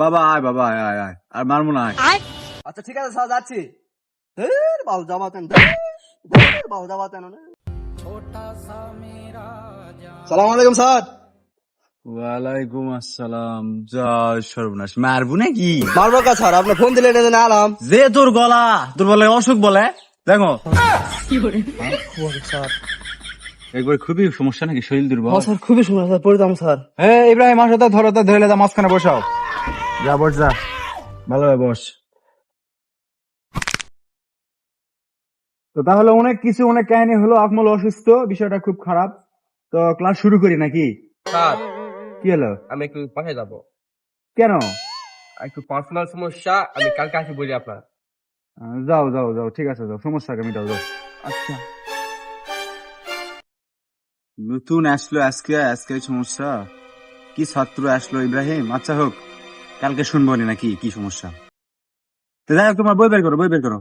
বাবা আয় বাবা আয় আয় আয়। আর মারবো না আয়। আচ্ছা ঠিক আছে স্যার যাচ্ছি। ধুর, বাল জামাতেন ধুর, ধুর, বাল জামাতেন সালাম আলাইকুম স্যার। ওয়ালাইকুম আসসালাম যা সর্বনাশ। মারবো নাকি? মারবো কা স্যার আপনি ফোন দিলেন এই জন্য আলাম যে তোর গলা তোর বলে অসুখ বলে দেখো। একবার খুবই সমস্যা নাকি শরীর দুর্বল? স্যার খুবই সমস্যা স্যার পড়তাম স্যার। হে ইব্রাহিম আসো তো ধরো তো ধরে যা মাঝখানে বসাও। যা বস যা। ভালোভাবে বস। তো তাহলে অনেক কিছু অনেক কাহিনী হলো আকমল অসুস্থ বিষয়টা খুব খারাপ। তো ক্লাস শুরু করি নাকি? স্যার। কি হলো? আমি একটু পাশে যাব। কেন? একটু পার্সোনাল সমস্যা আমি কালকে আসি বলি আপনার। যাও যাও যাও ঠিক আছে যাও। সমস্যা আমি যাও যাও। আচ্ছা। নতুন আসলো আজকে আজকে সমস্যা। কি ছাত্র আসলো ইব্রাহিম? আচ্ছা হোক। কালকে শুনব নাকি কি সমস্যা? যাই হোক তোমার বই বের করো বই বের করো।